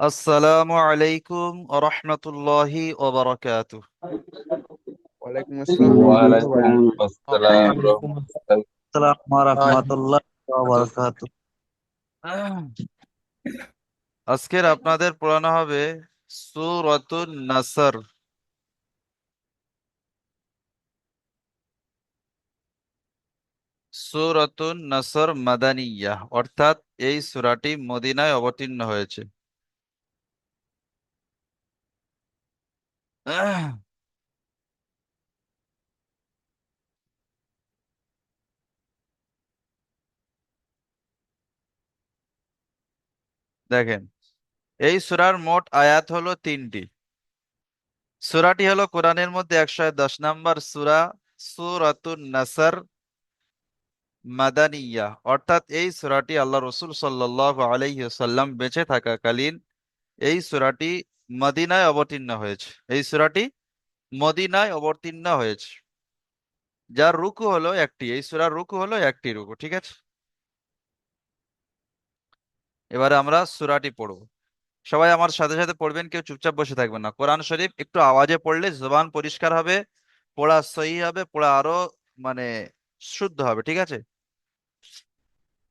আসসালামু আলাইকুম রহমতুল্লাহি ওবরাকাতু ওয়ালাইকুম আসসালাম। আসসালাম ওয়া রাহমাতুল্লাহি ওয়া বারাকাতুহু। আজকের আপনাদের পড়ানো হবে সূরাতুন নাসর। সূরাতুন নাসর মাদানিয়া অর্থাৎ এই সূরাটি মদিনায় অবতীর্ণ হয়েছে। দেখেন, এই সূরার মোট আয়াত হলো তিনটি। সূরাটি হলো কোরআনের মধ্যে একশো দশ নম্বর সূরা, সূরাতুন নাসর মাদানিয়া। অর্থাৎ এই সুরাটি আল্লাহ রসুল সাল্লাল্লাহু আলাইহি সাল্লাম বেঁচে থাকাকালীন এই সূরাটি মদিনায় অবতীর্ণ হয়েছে। এই সুরাটি মদিনায় অবতীর্ণ হয়েছে। যার রুকু হলো একটি, এই সূরার রুকু হলো একটি রুকু, ঠিক আছে? এবারে আমরা সুরাটি পড়ব। সবাই আমার সাথে সাথে পড়বেন, কেউ চুপচাপ বসে থাকবেন না। কোরআন শরীফ একটু আওয়াজে পড়লে জবান পরিষ্কার হবে, পড়া সহি হবে, পড়া আরও মানে শুদ্ধ হবে, ঠিক আছে?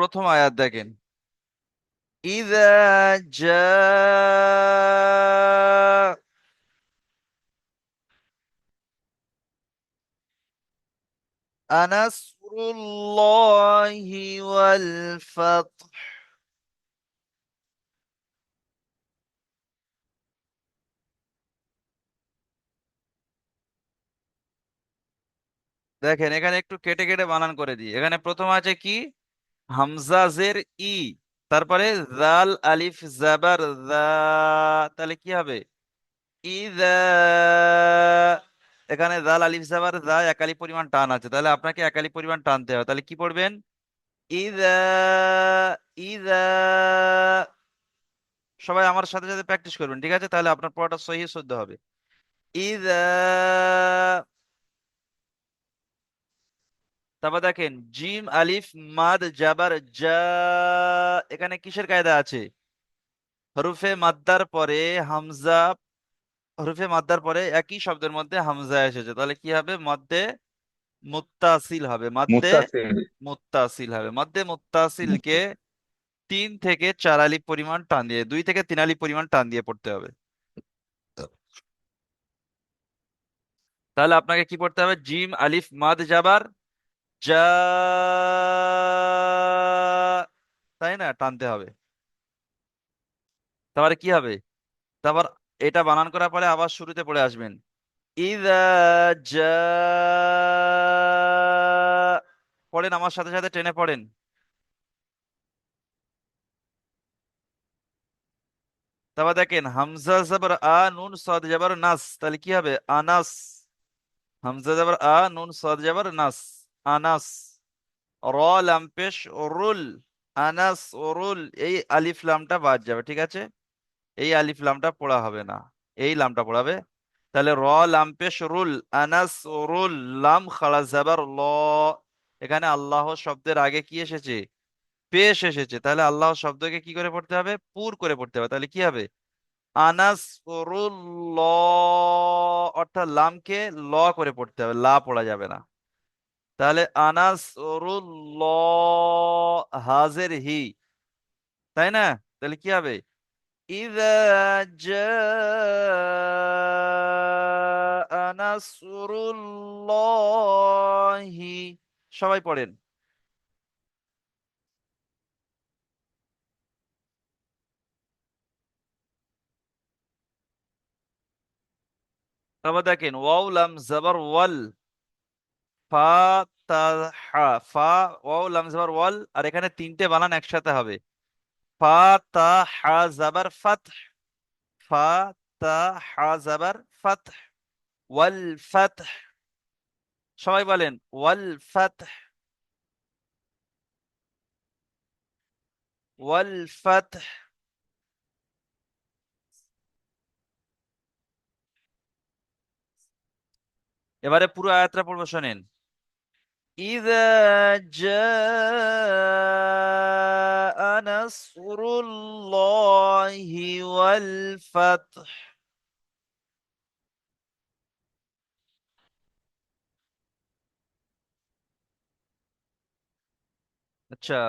প্রথম আয়াত দেখেন إذا جاء نصر الله والفتح দেখেন এখানে একটু কেটে কেটে বানান করে দিই এখানে প্রথম আছে কি হামজা জের ই, তারপরে জাল আলিফ জাবার দা, তাহলে কি হবে? ইদা, এখানে জাল আলিফ জাবার দা একালি পরিমাণ টান আছে, তাহলে আপনাকে একালি পরিমাণ টানতে হবে, তাহলে কি পড়বেন? ইদা ইদা, সবাই আমার সাথে সাথে প্র্যাকটিস করবেন, ঠিক আছে? তাহলে আপনার পড়াটা সহি শুদ্ধ হবে। ইদা তারপর দেখেন জিম আলিফ মাদ জাবার জা এখানে কিসের কায়দা আছে? হরুফে মাদ্দার পরে হামজা হরুফে মাদ্দার পরে একই শব্দের মধ্যে হামজা এসেছে। তাহলে কি হবে? মধ্যে মুত্তাসিল হবে। মধ্যে মুত্তাসিল। হবে। মধ্যে মুত্তাসিলকে তিন থেকে চার আলিফ পরিমাণ টান দিয়ে দুই থেকে তিন আলিফ পরিমাণ টান দিয়ে পড়তে হবে। তাহলে আপনাকে কি পড়তে হবে? জিম আলিফ মাদ জাবার তাই না? টানতে হবে। তারপরে কি হবে? তারপর এটা বানান করার পরে আবার শুরুতে পড়ে আসবেন। পড়েন, আমার সাথে সাথে টেনে পড়েন। তারপর দেখেন, হামজা, জবর, আ, নুন, সদ, জবর, নাস। তাহলে কি হবে? আনাস। হামজা, জবর, আ, নুন, সদ, জবর, নাস। আনাস। র লাম রুল। আনাস রুল, এই আলিফ লামটা বাদ যাবে, ঠিক আছে? এই আলিফ লামটা পড়া হবে না, এই লামটা পড়াবে তাহলে র লাম পেশ রুল, আনাস রুল, লাম খালা জাবার ল। এখানে আল্লাহ শব্দের আগে কি এসেছে? পেশ এসেছে। তাহলে আল্লাহ শব্দকে কি করে পড়তে হবে? পুর করে পড়তে হবে। তাহলে কি হবে? আনাস অর্থাৎ লামকে ল করে পড়তে হবে। লা পড়া যাবে না। তাহলে আনাস হাজের হি। তাই না? তাহলে কি হবে? নাসরুল্লাহি সবাই পড়েন। তারপর দেখেন ওয়াউলাম জবর, ওয়াল। ফা ফাতাহা ফা, ওয়াও, লাম, জবর, ওয়াল, আর এখানে তিনটে বানান একসাথে হবে। ফা, তা, হা, জাবার ফাত ফা, তা, হা, জাবার ফাত ওয়াল ফাত সবাই বলেন, ওয়াল ফাত ওয়াল ফাত এবারে পুরো আয়াতটা পড়ব, শোনেন। إذا جاء نصر الله والفتح আচ্ছা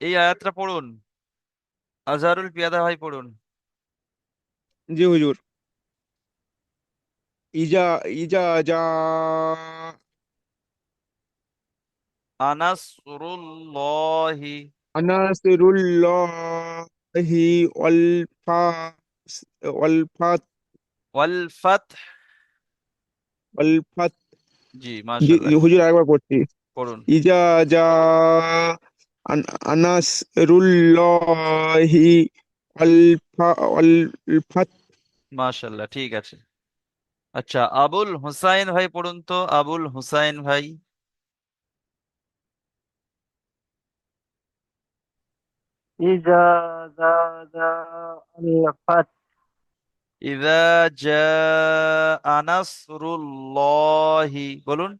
এই আয়াতটা পড়ুন আজহারুল পিয়াদা ভাই পড়ুন জি হুজুর ইজা ইজা যা আনাসরুল্লাহি। আনাসিরুল্লাহি ওয়াল ফাস ওয়াল ফাত ওয়াল ফাতহ ওয়াল ফাত জি জি মাশাআল্লাহ। জি, হুজুর আরেকবার পড়ছি। পড়ুন। ইজা আন আনাসিরুল্লাহি ওয়াল ফা ওয়াল ফাত মাশাআল্লাহ ঠিক আছে। আচ্ছা আবুল হুসাইন ভাই পড়ুন তো। আবুল হুসাইন ভাই। إذا جاء الفتح ইযা জাআ নাসরুল্লাহি বলুন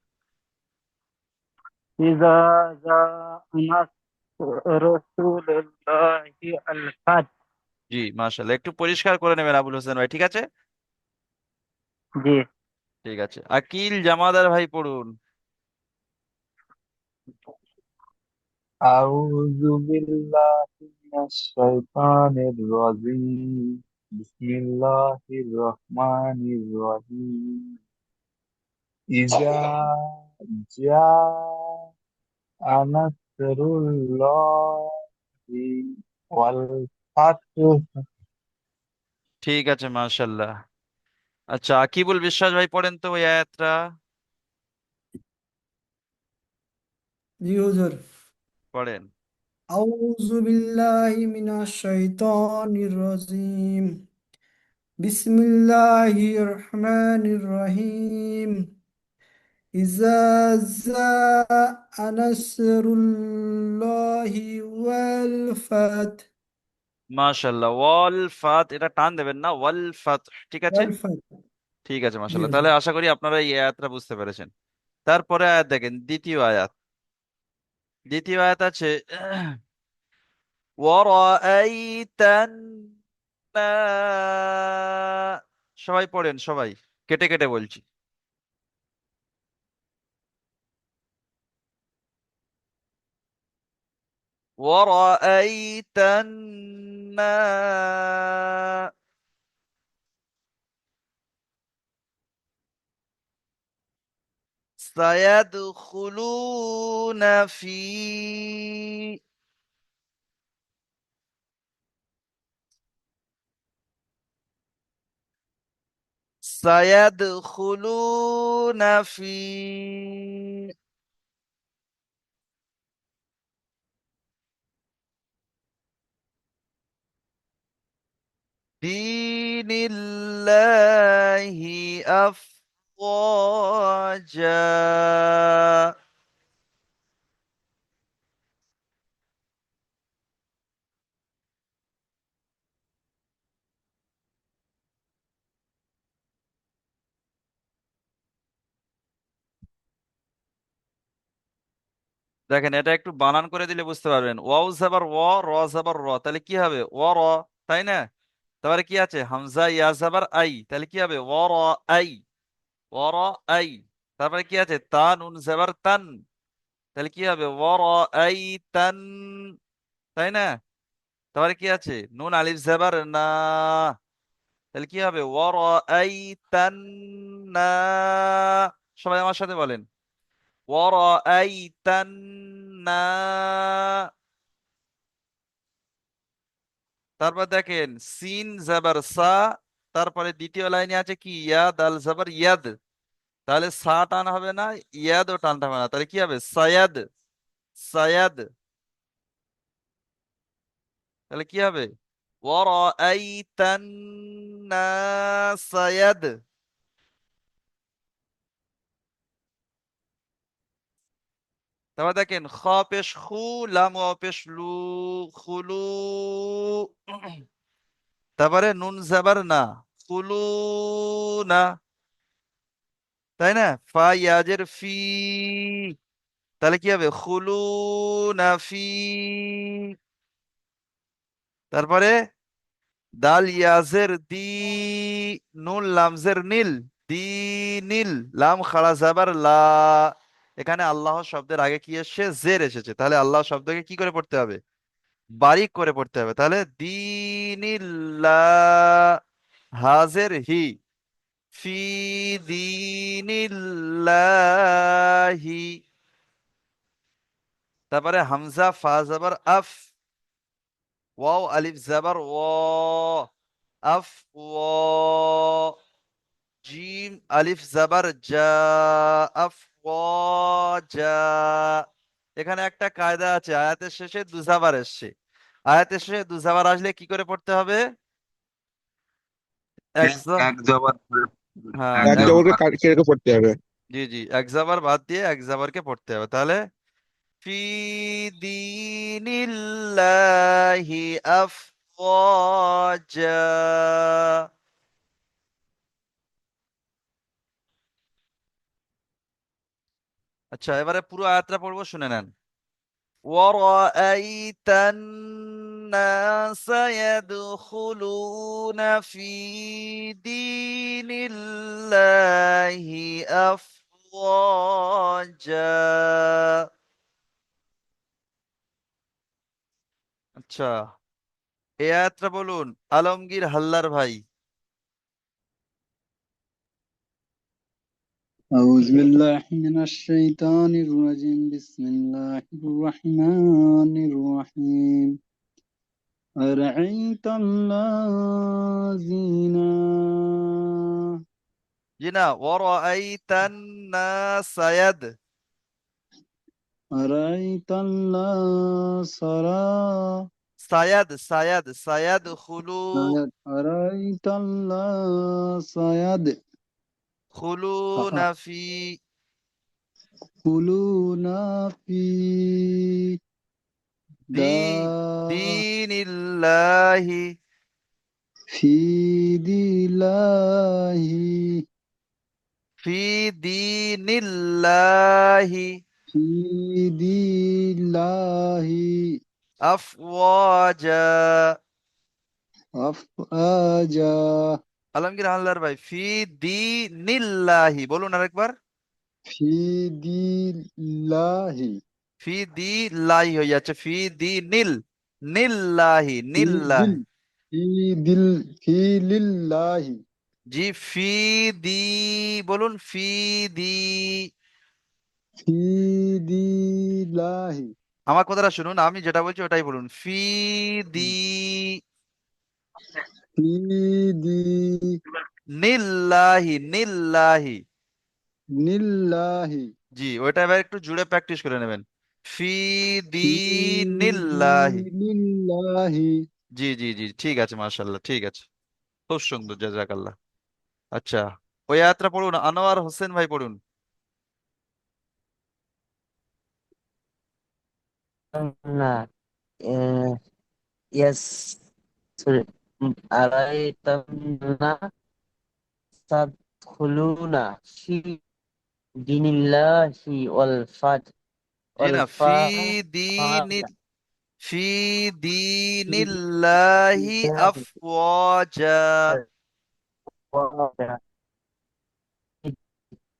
إذا جاء نصر رسول الله الفتح জি মাশাআল্লাহ একটু পরিষ্কার করে নেবেন আবুল হোসেন ভাই ঠিক আছে জি ঠিক আছে আকিল জামাদার ভাই পড়ুন أعوذ بالله من الشيطان الرجيم بسم الله الرحمن الرحيم إذا جاء نصر الله والفتح ঠিক আছে মাশাআল্লাহ আচ্ছা আকিবুল বিশ্বাস ভাই পড়েন তো ওই আয়াতটা জি হুজুর পড়েন। আউযু বিল্লাহি মিনাশ শাইতানির রাজিম। বিসমিল্লাহির রহমানির রহিম। ইজা জাআ নাসরুল্লাহি ওয়াল ফাত। মাশাআল্লাহ ওয়াল ফাত এটা টান দেবেন না ওয়াল ফাত ঠিক আছে? ওয়াল ফাত। ঠিক আছে মাশাআল্লাহ। তাহলে আশা করি আপনারা এই আয়াতটা বুঝতে পেরেছেন। তারপরে আয়াত দেখেন দ্বিতীয় আয়াত। দ্বিতীয় আয়াত আছে وَرَأَيْتَ النَّا- সবাই পড়েন সবাই কেটে কেটে বলছি وَرَأَيْتَ النَّا- سيدخلون في سيدخلون في دين الله أفواجا দেখেন এটা একটু বানান করে দিলে বুঝতে পারবেন ওয়াও জাবার ওয়া র জাবার র তাহলে কি হবে ওয়া র তাই না তারপরে কি আছে হামজা ইয়া জাবার আই তাহলে কি হবে ওয়া র আই ওর আই তারপরে কি আছে তা নুন জেবার তান তাহলে কি হবে? ওর আই তান তাই না? তারপরে কি আছে? নুন, আলিফ, জেবার, না। তাহলে কি হবে? ওর তান না। সবাই আমার সাথে বলেন। ওর আই তান না। তারপর দেখেন, সিন, জবর, সা। তারপরে দ্বিতীয় লাইনে আছে কি? ইয়াদ আল জাবার, ইয়াদ। তাহলে সা টান হবে না, ইয়াদও টানতে হবে না। তাহলে কি হবে? সায়াদ সায়াদ। তাহলে কি হবে? নাসায়াদ তারপর দেখেন, খ পেশ খু, লাম পেশ লু খুলু তারপরে নুন জাবার না খুলু না। তাই না? ফা, ইয়াজের ফি। তাহলে কি হবে? খুলু না ফি। তারপরে দাল, ইয়াজের দি, নুন, লামজের নীল, দি, নীল, লাম, খাড়া, জাবার, লা। এখানে আল্লাহ শব্দের আগে কি এসছে? জের এসেছে। তাহলে আল্লাহ শব্দকে কি করে পড়তে হবে? বারিক করে পড়তে হবে। তাহলে দিনিল্লাহ হাজের হি ফি দিনিল্লাহি তারপরে হামজা, ফা, জাবার, আফ, ওয়াও, আলিফ, জাবার, ও, আফ, ও, জিম, আলিফ, জাবার, জা, আফ, ও, জা। এখানে একটা কায়দা আছে, আয়াতের শেষে দুজাবার এসছে। আয়াতের শেষে দু জাবার আসলে কি করে পড়তে হবে? হ্যাঁ এক কীরকম পড়তে হবে? জি জি এক বাদ দিয়ে এক পড়তে হবে। তাহলে ফি দিনিল্লাহি আফওয়াজা। আচ্ছা এবারে পুরো আয়াতটা পড়ব শুনে নেন। ওয়ারাআইতান الناس يدخلون في دين الله أفواجا আচ্ছা এই আয়াতটা বলুন আলমগীর হাল্লার ভাই أعوذ بالله من الشيطان الرجيم بسم الله الرحمن الرحيم أرأيت زينا جنا ورأيت الناس يد. أرأيت الله الناس سيد سيد سيدخلون أرأيت الله سيد خلونا في خلونا في dinillahi fi dillahi fi dinillahi fi dillahi afwaja afwaja Alamgir Haldar ভাই ফি দিনিল্লাহি বলুন আরেকবার ফি দিল্লাহি ফি দি লাহি হয়ে যাচ্ছে ফি দি নীল নীল লাহি নীল লাহি ফি দিল ফি জি ফি দি বলুন ফি দি। ফি দি লাহি। আমার কথাটা শুনুন আমি যেটা বলছি ওটাই বলুন ফি দি। ফি দি নিল্লাহি নিল্লাহি। নিল্লাহি। জি ওটা এবার একটু জুড়ে প্র্যাকটিস করে নেবেন। জি জি জি ঠিক আছে ঠিক আছে। খুব সুন্দর জাজাকাল্লাহ। আচ্ছা ওই আয়াতটা পড়ুন আনোয়ার হোসেন ভাই পড়ুন। না ইয়েস না ফি দিনিল্লাহি আফওয়াজা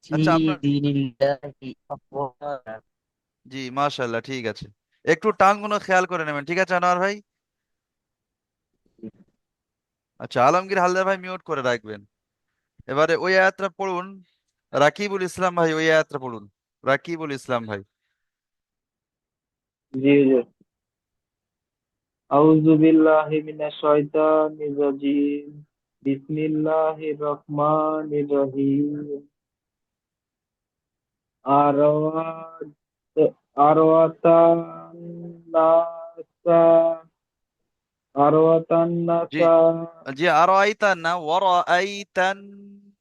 ফি আচ্ছা আপনার জি মাশাআল্লাহ ঠিক আছে। একটু টানগুলো খেয়াল করে নেবেন ঠিক আছে আনোয়ার ভাই? আচ্ছা আলমগীর হালদার ভাই মিউট করে রাখবেন। এবারে ওই আয়াতটা পড়ুন। রাকিবুল ইসলাম ভাই ওই আয়াতটা পড়ুন। রাকিবুল ইসলাম ভাই। জি জি। আউযু বিল্লাহি মিনাশ শাইতানির রাজিম। বিসমিল্লাহির রহমানির রহিম। আরওয়াত আরওয়াতান নাসা আরওয়াতান নাসা। জি আরও আইতান না ওর আইতান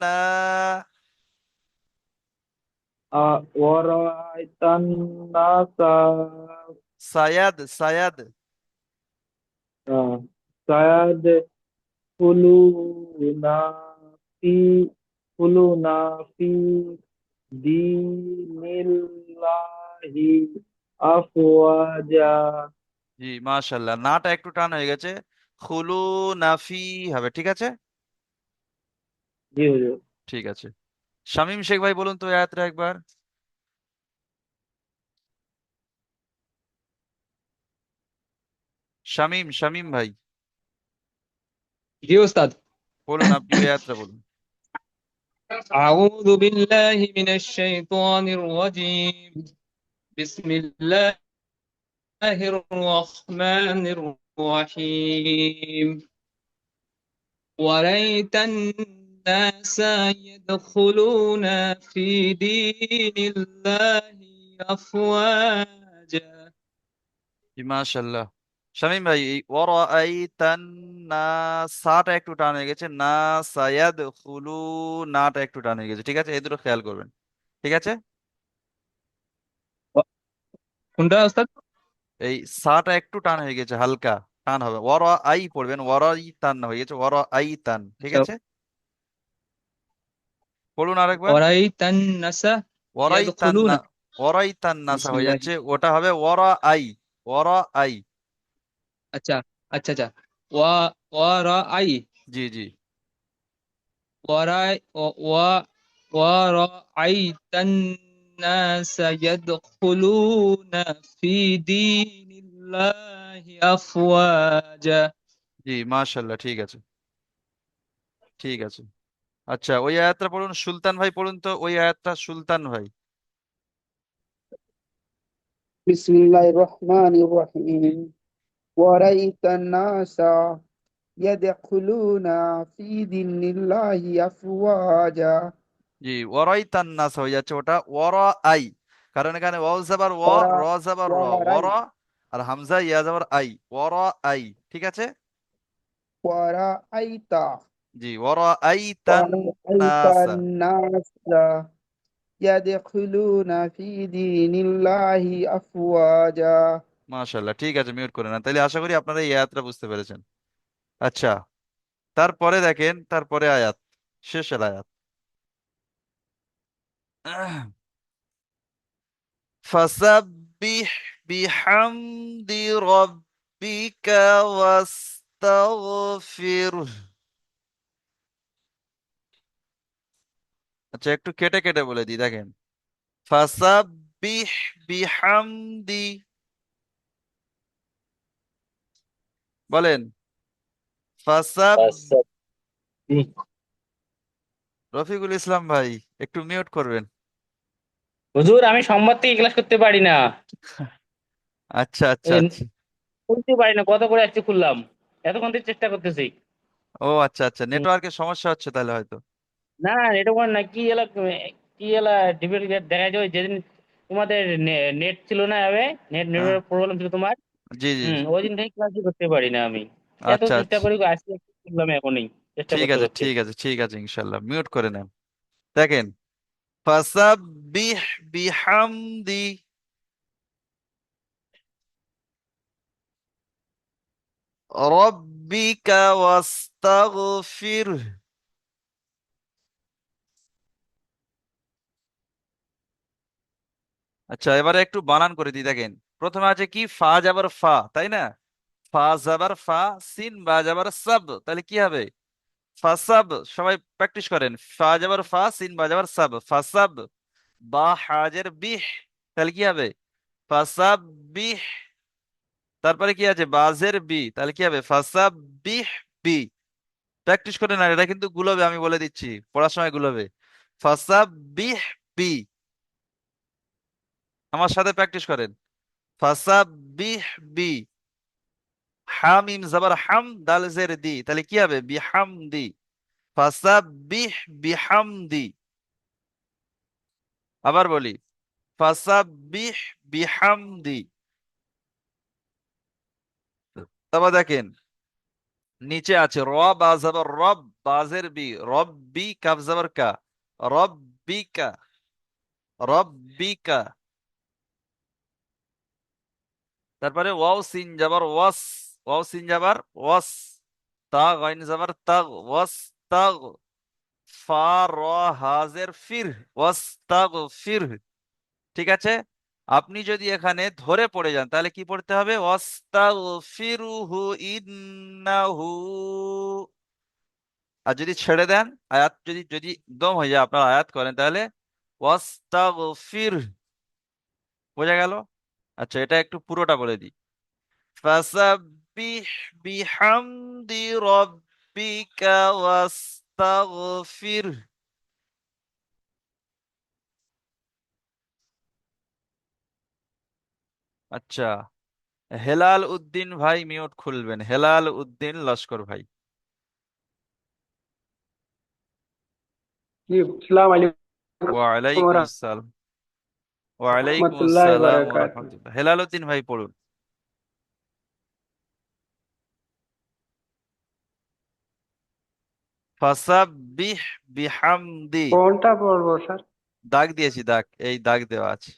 না ওয়ারাআইতান নাসা সায়াদ সায়াদ আহ, শায়াদ কুলুনা ফি কুলুনা ফি দীনিল্লাহি আফওয়াজা জি মাশাল্লাহ নাটা একটু টান হয়ে গেছে। খুলু নাফি হবে ঠিক আছে? জি হুজুর। ঠিক আছে। শামীম শেখ ভাই বলুন তো এই আয়াতটা একবার শামীম শামীম ভাই জি ওস্তাদ বলুন আপনি ওই আয়াতটা বলুন أعوذ بالله من الشيطان الرجيم بسم الله الرحمن الرحيم ورأيت الناس يدخلون في دين الله أفواجا জি মাশাল্লাহ শামীম ভাই এই ওয়ারাআইতান নাসাটা একটু টান হয়ে গেছে না সায়াদ খুলু নাটা একটু টান হয়ে গেছে ঠিক আছে এই দুটো খেয়াল করবেন ঠিক আছে কোনটা ওস্তাদ এই সাটা একটু টান হয়ে গেছে হালকা টান হবে ওয়ারা আই পড়বেন ওয়ারাই তান না হয়ে গেছে ওয়ারা আই তান ঠিক আচ্ছা। আছে বলুন আরেকবার ورأيت الناس ওয়ারাই তান يدخلون না ওয়ারাই তান নাসা হয়ে বিসমিল্লাহ যাচ্ছে ওটা হবে ওয়ারা আই ওয়ারা আই আচ্ছা আচ্ছা আচ্ছা ওয়া ওয়ারাআই জি জি ورأي و- ورأيت الناس يدخلون في دين الله أفواجا জি মাশাল্লাহ ঠিক আছে ঠিক আছে আচ্ছা ওই আয়াতটা পড়ুন সুলতান ভাই পড়ুন তো ওই আয়াতটা সুলতান ভাই। জি ওয়ারাইতান নাস হয়ে যাচ্ছে ওটা ওয়ারা আই কারণ এখানে ওয়াও যাবার ওয়া র যাবার র ওয়ারা আর হামজা ইয়া যাবার আই ওয়ারা আই ঠিক আছে? ওয়ারা আইতা তান ورأيت নাসা الناس يدخلون في دين الله أفواجا মাশাল্লাহ ঠিক আছে মিউট করে না তাহলে আশা করি আপনারা এই আয়াতটা বুঝতে পেরেছেন আচ্ছা তারপরে দেখেন তারপরে আয়াত শেষের আয়াত فسبح بحمد ربك واستغفره আচ্ছা একটু কেটে কেটে বলে দিই দেখেন। ফাসাব্বিহ বিহামদি। বলেন। রফিকুল ইসলাম ভাই একটু মিউট করবেন। হুজুর আমি সোমবার থেকে ক্লাস করতে পারি না। আচ্ছা আচ্ছা এই আচ্ছা। খুলতে পারি না কত করে আজকে খুললাম? এতক্ষণ থেকে চেষ্টা করতেছি। ও আচ্ছা আচ্ছা। নেটওয়ার্কের সমস্যা হচ্ছে তাহলে হয়তো। না এটা করে না কি এলা কি এলা ডিবেট দেখা যায় যেদিন তোমাদের নেট ছিল না হবে নেট নেটওয়ার্ক প্রবলেম ছিল তোমার? জি জি ওই দিন থেকে ক্লাসই করতে পারি না আমি। এত আচ্ছা চেষ্টা আচ্ছা। করি আজকে খুললাম এখনই। চেষ্টা ঠিক করতে আছে করতে। ঠিক আছে ঠিক আছে ইনশাল্লাহ মিউট করে নেন। দেখেন ফাসাব্বিহ বিহামদি। রব্বিকা ওয়াস্তাগফির। আচ্ছা এবারে একটু বানান করে দিই, দেখেন। প্রথমে আছে কি? ফা যাবার ফা, তাই না? ফা যাবার ফা, সিন বা যাবার সাব, তাহলে কি হবে? ফাসাব সবাই প্র্যাকটিস করেন। ফা যাবার ফা, সিন বা যাবার সাব। ফাসাব বা হাজের বিহ, তাহলে কি হবে? ফাসাব বিহ, তারপরে কি আছে? বাজের বি, তাহলে কি হবে? ফাসাব বিহ বি। প্র্যাকটিস করে না, এটা কিন্তু গুলোবে, আমি বলে দিচ্ছি। পড়ার সময় গুলোবে। ফাসাব বিহ বি। আমার সাথে প্র্যাকটিস করেন। ফাসাব বিহ বি, হামিম জাবার হাম দাল জের দি। তাহলে কি হবে? বিহামদি। বিহামদি। আবার বলি বিহামদি। তারপর দেখেন, নিচে আছে র, বা জবর রব বাজের বি। রব্বি, কাফ জবর কা। রব্বিকা। রব্বিকা। তারপরে ওয়াও সিন জাবার ওয়াস, ওয়াও সিন জাবার ওয়াস তা গাইন জাবার তাগ, ওয়াস তাগ, ফা, র হাজের ফির, ওয়াস তাগ, ফির, ঠিক আছে? আপনি যদি এখানে ধরে পড়ে যান, তাহলে কি পড়তে হবে? ওয়াস্তাগফিরুহু ইন্নাহু। আর যদি ছেড়ে দেন, আয়াত যদি যদি দম হয়ে যায়, আপনার আয়াত করেন, তাহলে ওয়াস্তাগফির বোঝা গেল? আচ্ছা এটা একটু পুরোটা বলে দিই। বিহামদি রাব্বিকা ওয়াস্তাগফির। আচ্ছা হেলাল উদ্দিন ভাই মিউট খুলবেন। হেলাল উদ্দিন লস্কর ভাই। ওয়ালাইকুম আসসালাম। ওয়ালাইকুম আসসালাম ওয়া বারাকাতুহু। রাহমাতুল্লাহ হেলাল উদ্দিন ভাই পড়ুন। ফাসাব্বিহ বিহামদি। কোনটা পড়ব স্যার? দাগ দিয়েছি দাগ। এই দাগ দেওয়া আছে।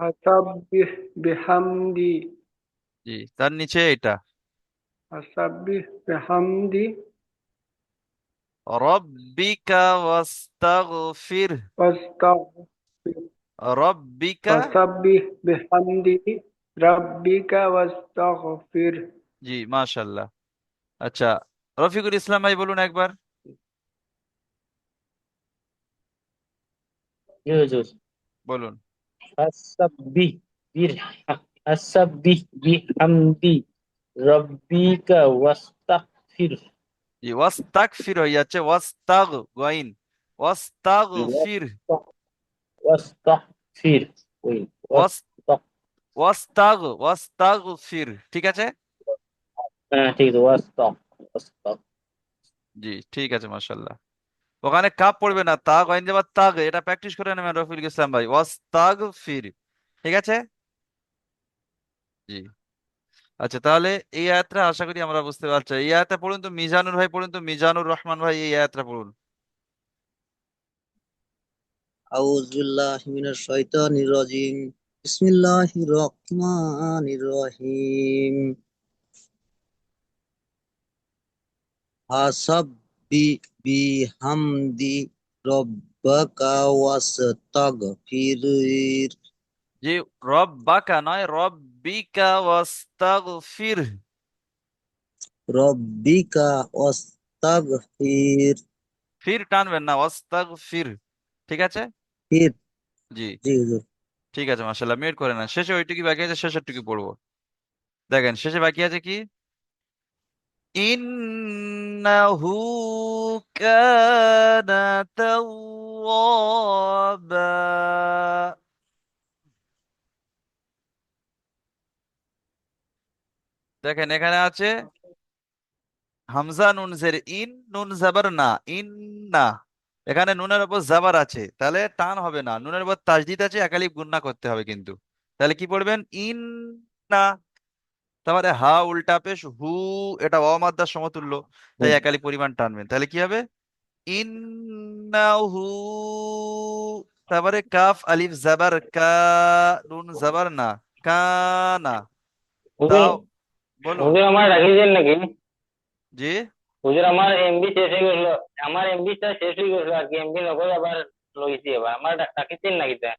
আসাব্বিহ বিহামদি। জি তার নিচে এটা। আসাব্বিহ বিহামদি। রব্বিকা ওয়াস্তাগফির ওয়াস্তাগফির রব্বিকা ওয়াসাব্বিহ বিহামদি রাব্বিকা ওয়াস্তাগফির জি মাশাল্লাহ আচ্ছা রফিকুল ইসলাম ভাই বলুন একবার। বলুন। ফাসাব্বিহ বির আসাব্বিহ বিহামদি। রাব্বিকা ওয়াস্তাগফির জি ওয়াস্তাগফির হয়ে যাচ্ছে ওয়াস্তাগ গাইন ওয়াস্তাগফির ওয়াস্তাগফির ওয়াস্তাগ ওয়াস্তাগ ওয়াস্তাগফির ঠিক আছে? হ্যাঁ ঠিক আছে ওয়াস্তাগ ওয়াস্তাগ জি ঠিক আছে মাশাল্লাহ ওখানে কাপ পড়বে না তাগ আইন যাবার তাগ এটা প্র্যাকটিস করে নেবেন রফিল ইসলাম ভাই। ওয়াস্তাগফির ঠিক আছে? জি। আচ্ছা তাহলে এই আয়াতটা আশা করি আমরা বুঝতে পারছি। এই আয়াতটা পড়ুন তো মিজানুর ভাই পড়ুন তো মিজানুর রহমান ভাই এই আয়াতটা পড়ুন। আউযুবিল্লাহি মিনাশ শাইতানির রাজিম বিসমিল্লাহির রহমানির রহিম। হাসাববি বিহামদি রব্বাকা ওয়াস্তাগফির। যে রব্বাকা নয় রব রব্বিকা ওয়াস্তাগফির রব্বিকা ওয়াস্তাগফির ফির টানবেন না ওয়াস্তাগফির ঠিক আছে? ফির। জি। জি ঠিক আছে মাশাআল্লাহ মিউট করে না শেষে ওইটুকু বাকি আছে শেষের শেষেরটুকু পড়ব। দেখেন শেষে বাকি আছে কি? ইন্নাহু কানা তাওয়াবা। দেখেন এখানে আছে হামজা নুন জের ইন নুন জাবার না ইন না। এখানে নুনের উপর জাবার আছে। তাহলে টান হবে না। নুনের উপর তাজদিদ আছে একালিফ গুন্না করতে হবে কিন্তু। তাহলে কি পড়বেন? ইন না। তারপরে হা উল্টা পেশ হু এটা অমাদ্দার সমতুল্য। তাই একালি পরিমাণ টানবেন। তাহলে কি হবে? ইন্নাহু তারপরে কাফ আলিফ জাবার কা নুন জাবার না কা কানা হুজুর আমার রাখিয়েছেন নাকি জি হুজুর আমার এমবি শেষ হয়ে গেছিল আমার এমবিটা শেষ হয়ে গেছিল আর কি এমবি নকল আবার লইছি এবার আমার রাখিয়েছেন নাকি তা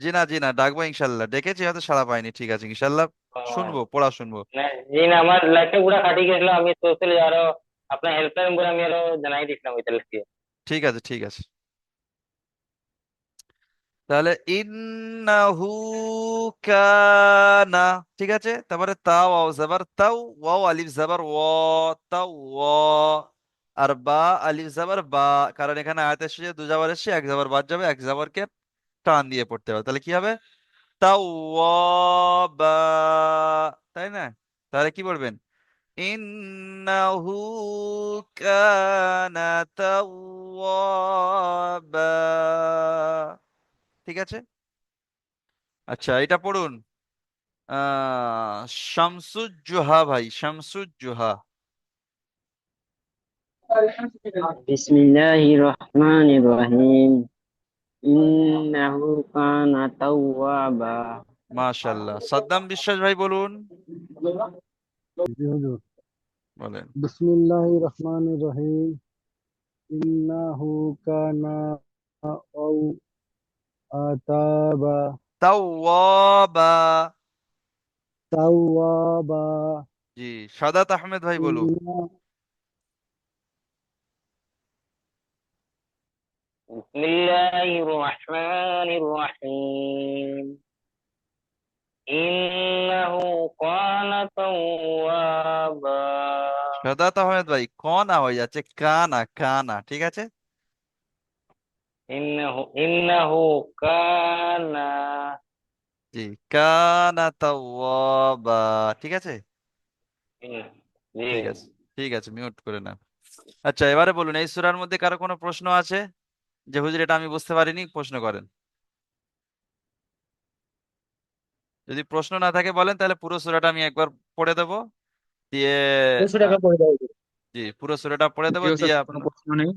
জি না জি না ডাকবো ইনশাল্লাহ ডেকেছি হয়তো সাড়া পাইনি ঠিক আছে ইনশাল্লাহ শুনব পড়া শুনব। না, জি না আমার লাইফটা পুরো কাটি গেছিল আমি সোশ্যাল আরও আপনার হেল্পলাইন করে আমি আরও জানাই দিছিলাম ওইটা লিখে ঠিক আছে ঠিক আছে। তাহলে ইন্নাহু কানা ঠিক আছে? তারপরে তাও ওয়াও জাবার তাও, ওয়াও, আলিফ, জাবার ও, তাও, ও, আর বা, আলিফ, জাবার বা। কারণ এখানে আয়াত এসেছে দু জাবার এসে এক জাবার বাদ যাবে, এক জাবারকে টান দিয়ে পড়তে হবে। তাহলে কি হবে? তাও বা, তাই না? তাহলে কি বলবেন ইন্নাহু কানা তাওয়াবা। ঠিক আছে? আচ্ছা এটা পড়ুন আহ শামসুজ্জোহা ভাই শামসুজ্জোহা بسم الله الرحمن الرحيم إنه كان توابا মাশাল্লাহ সাদ্দাম বিশ্বাস ভাই বলুন বলেন বিসমিল্লাহ রহমান রহিম ইন্নাহু কানা আও আতাবা তাওয়াবা তাওয়াবা জি সাদাত আহমেদ ভাই বলুন ইন্না- بسم الله الرحمن الرحيم إنه كان توابا সাদাত আহমেদ ভাই কনা হয়ে যাচ্ছে কানা কানা ঠিক আছে ইন্নাহু কানা জি কানা তাওয়াবা। ঠিক আছে? ঠিক আছে ঠিক আছে মিউট করে না আচ্ছা এবারে বলুন এই মধ্যে কারও কোনো প্রশ্ন আছে? যে হুজুর এটা আমি বুঝতে পারিনি প্রশ্ন করেন। যদি প্রশ্ন না থাকে বলেন তাহলে পুরো সূরাটা আমি একবার পড়ে দেব। দিয়ে জি পুরো সূরাটা পড়ে দেব। দিয়ে আপনার প্রশ্ন নেই।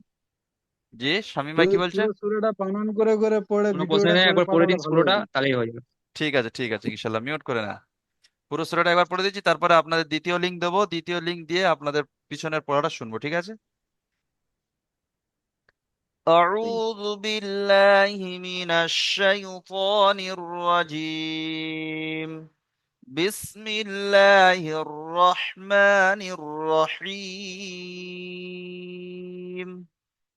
জি শামীম ভাই কি বলছে পুরো সূরাটা বানান করে করে পড়ে কোনো প্রশ্ন ভিডিওটা নেই করে একবার পড়ে পাঠালে দিন ভালো পুরোটা হতো তাহলেই হয়ে যাবে ঠিক আছে ঠিক আছে ইনশাল্লাহ মিউট করে না পুরো সূরাটা একবার পড়ে দিচ্ছি তারপরে আপনাদের দ্বিতীয় লিঙ্ক দেবো দ্বিতীয় লিঙ্ক দিয়ে আপনাদের পিছনের পড়াটা শুনবো ঠিক আছে أعوذ بالله من الشيطان الرجيم بسم الله الرحمن الرحيم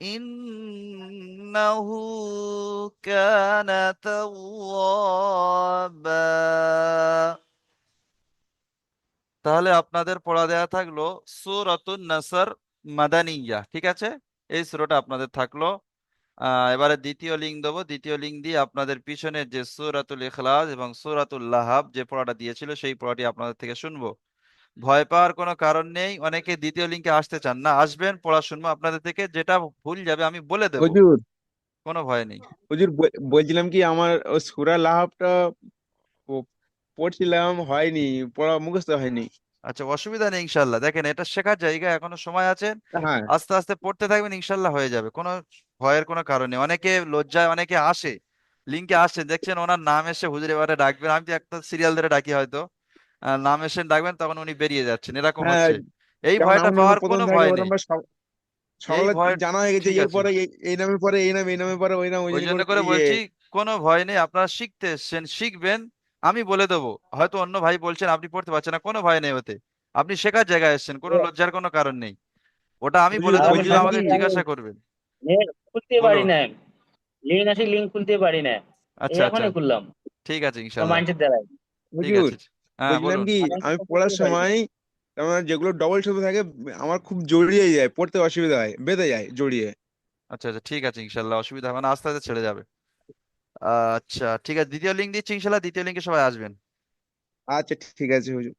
إنه كان توابا তাহলে আপনাদের পড়া দেয়া থাকলো সূরাতুন নাসর মাদানিয়া ঠিক আছে এই সূরাটা আপনাদের থাকলো আহ এবারে দ্বিতীয় লিঙ্ক দেবো দ্বিতীয় লিঙ্ক দিয়ে আপনাদের পিছনে যে সূরাতুল ইখলাস এবং সূরাতুল লাহাব যে পড়াটা দিয়েছিল সেই পড়াটি আপনাদের থেকে শুনবো ভয় পাওয়ার কোনো কারণ নেই। অনেকে দ্বিতীয় লিঙ্কে আসতে চান। না আসবেন পড়া শুনব। আপনাদের থেকে যেটা ভুল যাবে আমি বলে দেবো। হুজুর। কোনো ভয় নেই। হুজুর বলছিলাম কি আমার সূরা লাহাবটা পড়ছিলাম হয়নি পড়া মুখস্থ হয়নি। আচ্ছা অসুবিধা নেই ইনশাল্লাহ দেখেন এটা শেখার জায়গা এখনও সময় আছে। হ্যাঁ। আস্তে আস্তে পড়তে থাকবেন ইনশাল্লাহ হয়ে যাবে। কোনো ভয়ের কোনো কারণ নেই। অনেকে লজ্জায় অনেকে আসে। লিঙ্কে আসছে দেখছেন ওনার নাম এসে হুজুর এবারে ডাকবেন। আমি তো একটা সিরিয়াল ধরে ডাকি হয়তো। নাম এসে ডাকবেন তখন উনি বেরিয়ে যাচ্ছেন। এরকম হ্যাঁ হচ্ছে। এই ভয়টা পাওয়ার কোনো ভয় নেই। সকালে জানা হয়ে গেছে ঠিক এর পরে এই পরে এই নাম এই নামে পরে ওই নাম ওই জন্য করে করে ইয়ে। বলছি কোনো ভয় নেই আপনারা শিখতে এসছেন শিখবেন আমি বলে দেবো। হয়তো অন্য ভাই বলছেন আপনি পড়তে পারছেন না কোনো ভয় নেই ওতে। আপনি শেখার জায়গায় এসছেন কোনো লজ্জার কোনো কারণ নেই। ওটা আমি বলে দেবো কি আমাকে জিজ্ঞাসা করবেন। খুলতে পারি না। লিঙ্ক লিঙ্ক খুলতে পারি না। আচ্ছা আচ্ছা। খুললাম। ঠিক আছে দ্বারাই ঠিক আছে হ্যাঁ বলছিলাম বলুন। কি আমি পড়ার সময় আমার যেগুলো ডবল শব্দ থাকে আমার খুব জড়িয়ে যায় পড়তে অসুবিধা হয় বেঁধে যায় জড়িয়ে। আচ্ছা আচ্ছা ঠিক আছে ইনশাল্লাহ অসুবিধা হবে না আস্তে আস্তে ছেড়ে যাবে। আচ্ছা ঠিক আছে দ্বিতীয় লিঙ্ক দিচ্ছি ইনশাল্লাহ দ্বিতীয় লিঙ্কে সবাই আসবেন। আচ্ছা ঠিক আছে হুজুর।